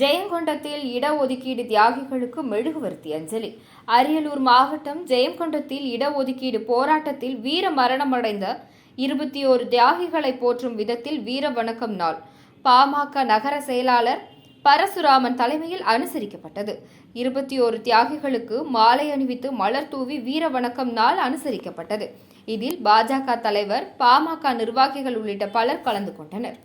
ஜெயங்கொண்டத்தில் இடஒதுக்கீடு தியாகிகளுக்கு மெழுகுவர்த்தி அஞ்சலி. அரியலூர் மாவட்டம் ஜெயங்கொண்டத்தில் இடஒதுக்கீடு போராட்டத்தில் வீர மரணமடைந்த இருபத்தி ஓரு தியாகிகளை போற்றும் விதத்தில் வீர வணக்கம் நாள். பாமக நகர செயலாளர் பரசுராமன் தலைமையில் அனுசரிக்கப்பட்டது. இருபத்தி ஓரு தியாகிகளுக்கு மாலை அணிவித்து மலர் தூவி வீர வணக்கம் நாள் அனுசரிக்கப்பட்டது. இதில் பாஜக தலைவர் பாமக நிர்வாகிகள் உள்ளிட்ட பலர் கலந்து கொண்டனர்.